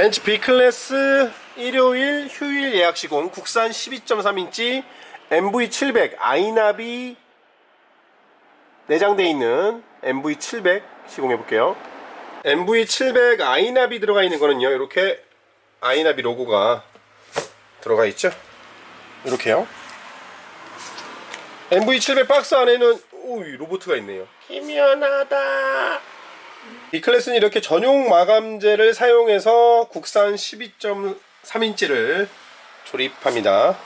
벤츠 B클래스 일요일 휴일 예약 시공 국산 12.3인치 MV700 아이나비 내장되어 있는 MV700 시공해 볼게요. MV700 아이나비 들어가 있는 거는요. 이렇게 아이나비 로고가 들어가 있죠. 이렇게요. MV700 박스 안에는 오, 이 로보트가 있네요. 희미하다. 이 클래스는 이렇게 전용 마감재를 사용해서 국산 12.3인치를 조립합니다.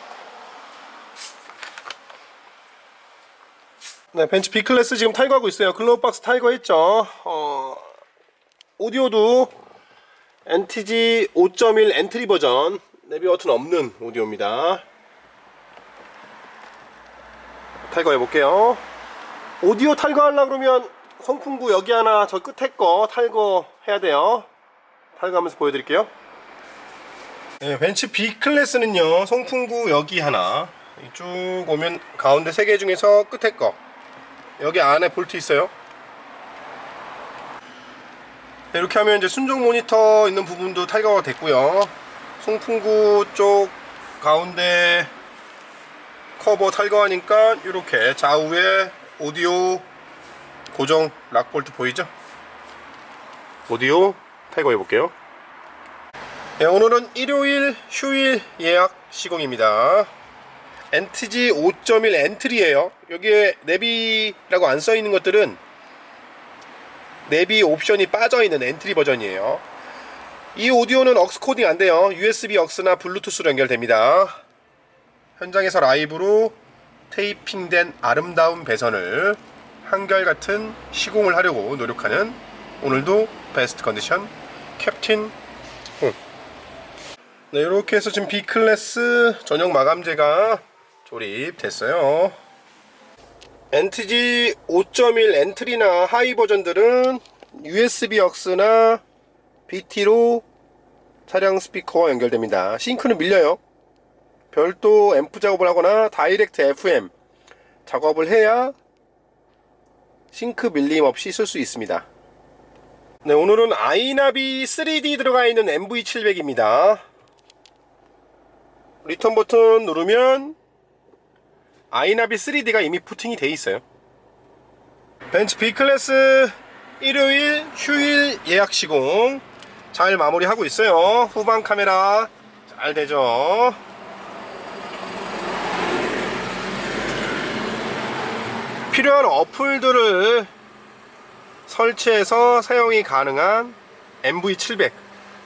네, 벤츠 B 클래스 지금 탈거하고 있어요. 글로우 박스 탈거했죠. 어, 오디오도 NTG 5.1 엔트리 버전 내비 버튼 없는 오디오입니다. 탈거해 볼게요. 오디오 탈거하려 그러면 송풍구 여기 하나 저 끝에 거 탈거 해야 돼요. 탈거하면서 보여드릴게요. 네, 벤츠 B 클래스는요 송풍구 여기 하나 쭉 오면 가운데 세 개 중에서 끝에 거 여기 안에 볼트 있어요. 네, 이렇게 하면 이제 순정 모니터 있는 부분도 탈거가 됐고요. 송풍구 쪽 가운데 커버 탈거하니까 이렇게 좌우에 오디오 고정 락 볼트 보이죠? 오디오 탈거 해 볼게요. 네, 오늘은 일요일 휴일 예약 시공입니다. NTG 5.1 엔트리예요. 여기에 내비라고 안 써 있는 것들은 내비 옵션이 빠져 있는 엔트리 버전이에요. 이 오디오는 억스 코딩 안 돼요. USB 억스나 블루투스로 연결됩니다. 현장에서 라이브로 테이핑된 아름다운 배선을 한결같은 시공을 하려고 노력하는 오늘도 베스트 컨디션 캡틴 홍. 네, 이렇게 해서 지금 B 클래스 전용 마감재가 조립됐어요. NTG 5.1 엔트리나 하이 버전들은 USB 억스나 BT로 차량 스피커와 연결됩니다. 싱크는 밀려요. 별도 앰프 작업을 하거나 다이렉트 FM 작업을 해야 싱크 밀림 없이 쓸 수 있습니다. 네, 오늘은 아이나비 3D 들어가 있는 MV700입니다. 리턴 버튼 누르면 아이나비 3D가 이미 부팅이 돼 있어요. 벤츠 B클래스 일요일 휴일 예약 시공 잘 마무리하고 있어요. 후방 카메라 잘 되죠. 필요한 어플들을 설치해서 사용이 가능한 MV700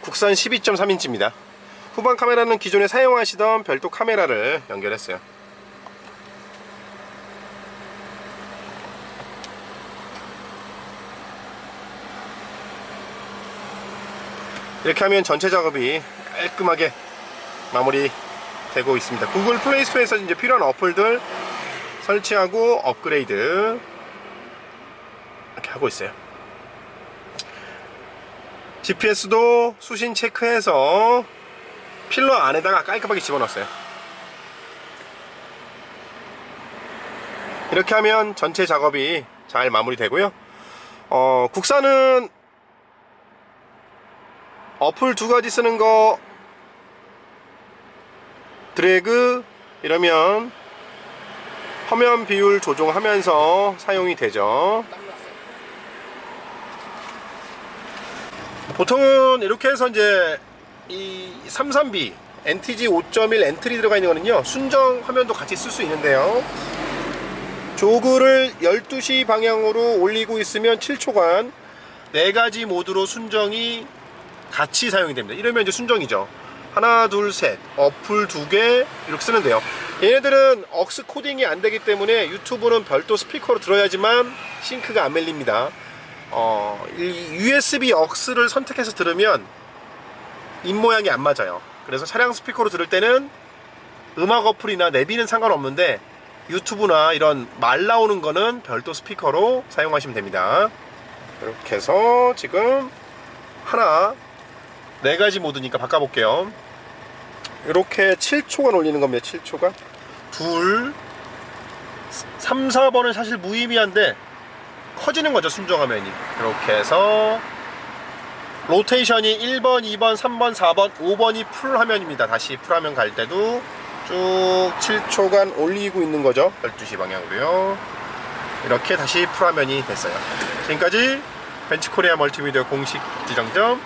국산 12.3인치입니다. 후방 카메라는 기존에 사용하시던 별도 카메라를 연결했어요. 이렇게 하면 전체 작업이 깔끔하게 마무리 되고 있습니다. 구글 플레이 스토어에서 이제 필요한 어플들 설치하고 업그레이드 이렇게 하고 있어요. GPS도 수신 체크해서 필러 안에다가 깔끔하게 집어넣었어요. 이렇게 하면 전체 작업이 잘 마무리되고요. 어, 국산은 어플 두 가지 쓰는 거 드래그 이러면 화면 비율 조정하면서 사용이 되죠. 보통은 이렇게 해서 이제 이 33B NTG 5.1 엔트리 들어가 있는 거는요 순정 화면도 같이 쓸 수 있는데요. 조그를 12시 방향으로 올리고 있으면 7초간 4가지 모드로 순정이 같이 사용이 됩니다. 이러면 이제 순정이죠. 하나 둘 셋. 어플 두 개 이렇게 쓰는데요 얘네들은 억스 코딩이 안 되기 때문에 유튜브는 별도 스피커로 들어야지만 싱크가 안 밀립니다. 어, 이 USB 억스를 선택해서 들으면 입모양이 안 맞아요. 그래서 차량 스피커로 들을 때는 음악 어플이나 내비는 상관없는데 유튜브나 이런 말 나오는 거는 별도 스피커로 사용하시면 됩니다. 이렇게 해서 지금 하나 네 가지 모드니까 바꿔볼게요. 이렇게 7초간 올리는 겁니다. 7초간 둘 3, 4번은 사실 무의미한데 커지는 거죠 순정화면이 이렇게 해서 로테이션이 1번, 2번, 3번, 4번, 5번이 풀 화면입니다. 다시 풀 화면 갈 때도 쭉 7초간 올리고 있는 거죠. 12시 방향으로요. 이렇게 다시 풀 화면이 됐어요. 지금까지 벤츠코리아 멀티미디어 공식 지정점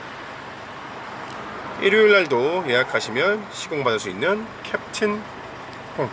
일요일 날도 예약하시면 시공받을 수 있는 캡틴 홍